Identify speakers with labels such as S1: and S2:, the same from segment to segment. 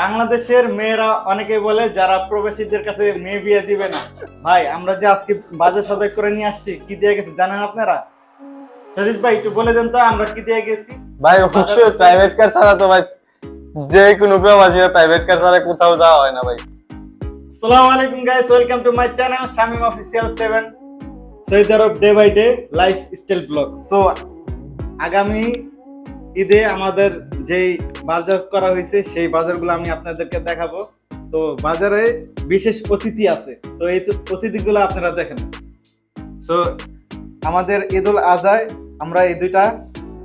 S1: বাংলাদেশের মেয়েরা অনেকে বলে যারা প্রবাসীদের কাছে মেয়ে বিয়ে দিবে না। ভাই আমরা যে আজকে বাজার সদাই করে নিয়ে আসছি কি দিয়ে গেছি জানেন আপনারা? সজিত ভাই একটু বলে দেন তো আমরা কি দিয়ে গেছি?
S2: ভাই অবশ্যই প্রাইভেট কার ছাড়া তো ভাই যে কোনো প্রবাসী প্রাইভেট কার ছাড়া কোথাও যাওয়া হয় না ভাই।
S1: আসসালামু আলাইকুম guys welcome to my channel Shamim official 7 Saudi Arab day by day life style blog so আগামী ঈদে আমাদের যেই বাজার করা হয়েছে, সেই বাজারগুলো আমি আপনাদেরকে দেখাবো। তো বাজারে বিশেষ অতিথি আছে। তো এই অতিথিগুলো আপনারা দেখেন। সো আমাদের ঈদুল আজহায়, আমরা এই দুইটা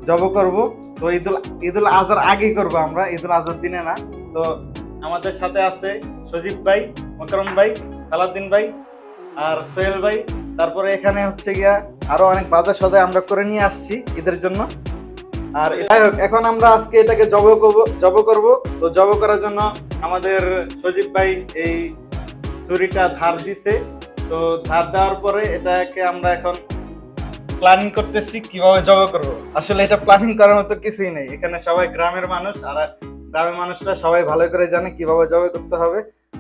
S1: জব করব। তো ঈদুল ঈদুল আজহার আগেই করব আমরা, ঈদুল আজহার দিনে না। তো আমাদের সাথে আছে সজীব ভাই, মকরম ভাই, সালাউদ্দিন ভাই আর সোহেল ভাই। তারপরে এখানে হচ্ছে গিয়া আরও অনেক বাজার সদায় আমরা করে নিয়ে আসছি ঈদের জন্য। আর যাই হোক, এখন আমরা আজকে এটাকে জব করব জব করব। তো জব করার জন্য আমাদের সজীব ভাই এই ছুরিটা ধার দিছে। তো ধার দেওয়ার পরে এটাকে আমরা এখন প্ল্যানিং করতেছি কীভাবে জব করব। আসলে এটা প্ল্যানিং করার মতো কিছুই নেই। এখানে সবাই গ্রামের মানুষ, আর গ্রামের মানুষরা সবাই ভালো করে জানে কীভাবে জব করতে হবে।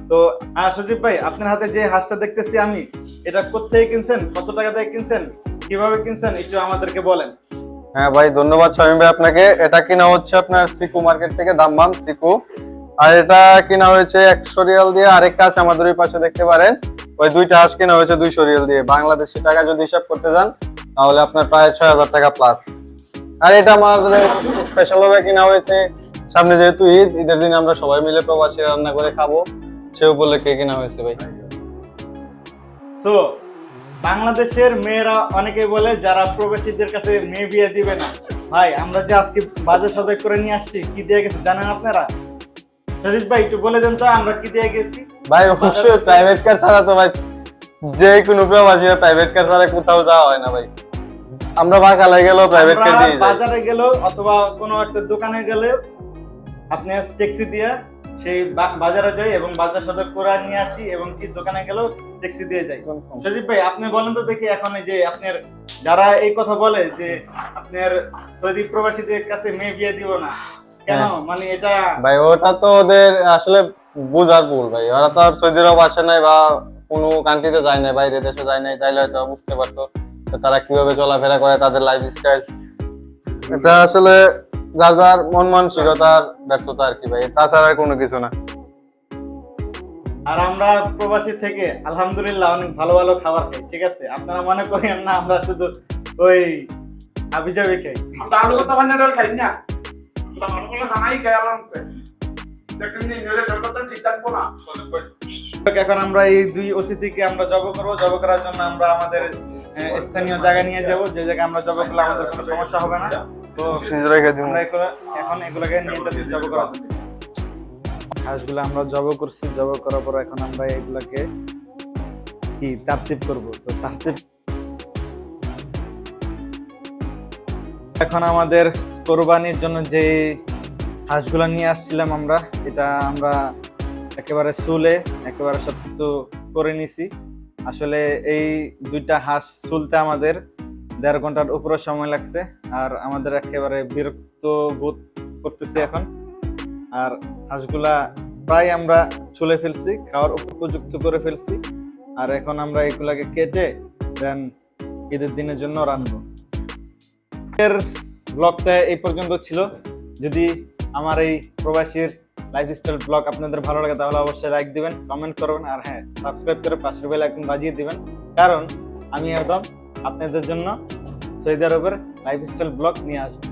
S1: তো হ্যাঁ সজীব ভাই, আপনার হাতে যে হাঁসটা দেখতেছি আমি, এটা কোথেকে কিনছেন? কত টাকা দিয়ে কিনছেন? কীভাবে কিনছেন? একটু আমাদেরকে বলেন।
S2: হ্যাঁ ভাই, ধন্যবাদ শামীম ভাই আপনাকে। এটা কিনা হচ্ছে আপনার সিকু মার্কেট থেকে দাম্মাম সিকু। আর এটা কিনা হয়েছে একশো রিয়াল দিয়ে, আরেকটা আছে আমাদের ওই পাশে দেখতে পারেন। ওই দুইটা হাঁস কিনা হয়েছে দুইশো রিয়াল দিয়ে। বাংলাদেশি টাকা যদি হিসাব করতে যান, তাহলে আপনার প্রায় ছয় হাজার টাকা প্লাস আর এটা আমার স্পেশাল ভাবে কিনা হয়েছে। সামনে যেহেতু ঈদ, ঈদের দিন আমরা সবাই মিলে প্রবাসী রান্না করে খাব। সে উপলক্ষে কিনা হয়েছে ভাই।
S1: সো বাংলাদেশের মেয়েরা অনেকে বলে যারা প্রবাসীদের কাছে মেয়ে বিয়ে দিবে না। ভাই আমরা যে আজকে বাজার সদাই করে নিয়ে আসছি কি দিয়ে গেছি জানেন আপনারা? সজিত ভাই একটু বলে দেন তো আমরা কি দিয়ে গেছি।
S2: ভাই অবশ্যই প্রাইভেট কার ছাড়া তো ভাই যে কোনো প্রবাসী প্রাইভেট কার ছাড়া কোথাও যাওয়া হয় না ভাই। আমরা বাকালে গেলেও প্রাইভেট কার দিয়ে
S1: বাজারে গেল অথবা কোনো একটা দোকানে গেলে আপনি ট্যাক্সি দিয়ে সেই বাজারে যাই এবং বাজার সদর করে নিয়ে আসি এবং কি দোকানে গেলেও ট্যাক্সি দিয়ে যাই। সজীব ভাই আপনি বলেন তো দেখি এখন এই যে আপনার যারা এই কথা বলে যে আপনার সৌদি প্রবাসীদের কাছে মেয়ে বিয়ে দিব না কেন?
S2: হ্যাঁ।
S1: মানে এটা
S2: ভাই ওটা তো ওদের আসলে বুঝার ভুল ভাই। ওরা তো আর সৌদি আরব আসে নাই বা কোনো কান্ট্রিতে যায় নাই বাইরে দেশে যায় নাই তাইলে হয়তো বুঝতে পারতো তারা কীভাবে চলাফেরা করে তাদের লাইফ স্টাইল এটা আসলে যার যার মন মানসিকতার ব্যর্থতা আর কি ভাই তাছাড়া আর কোনো কিছু না।
S1: আর আমরা প্রবাসী থেকে আলহামদুলিল্লাহ অনেক ভালো ভালো খাবার খাই ঠিক আছে? আপনারা মনে করেন না আমরা শুধু ওই আবিজাবি খাই।
S3: ini kayak orang tuh. দেখেন নি
S1: এখন আমরা এই দুই অতিথিকে আমরা জব করব। জব করার জন্য আমরা আমাদের স্থানীয় জায়গা নিয়ে যাব। যে জায়গায় আমরা জব করলে আমাদের কোনো সমস্যা হবে না। তো
S2: রেখে দিন
S1: আমরা এখন এগুলোকে নিয়ে যাচ্ছি জব করার হাঁসগুলো আমরা জব করছি জব করার পর এখন আমরা এগুলাকে কি তারতিব করব? তো তারতিব এখন আমাদের কোরবানির জন্য যে হাঁসগুলো নিয়ে আসছিলাম আমরা এটা আমরা একেবারে চুলে একেবারে সবকিছু করে নিছি। আসলে এই দুইটা হাঁস চুলতে আমাদের দেড় ঘণ্টার উপরে সময় লাগছে। আর আমাদের একেবারে বিরক্ত বোধ করতেছি এখন। আর হাঁসগুলা প্রায় আমরা চুলে ফেলছি, খাওয়ার উপযুক্ত করে ফেলছি। আর এখন আমরা এগুলাকে কেটে দেন ঈদের দিনের জন্য রাখব এর ব্লগটা এই পর্যন্ত ছিল। যদি আমার এই প্রবাসীর লাইফস্টাইল ব্লগ আপনাদের ভালো লাগে, তাহলে অবশ্যই লাইক দিবেন কমেন্ট করবেন, আর হ্যাঁ সাবস্ক্রাইব করে পাশের বেল বাজিয়ে দিবেন। কারণ আমি একদম আপনাদের জন্য সৌদি আরবের লাইফস্টাইল ব্লগ নিয়ে আসব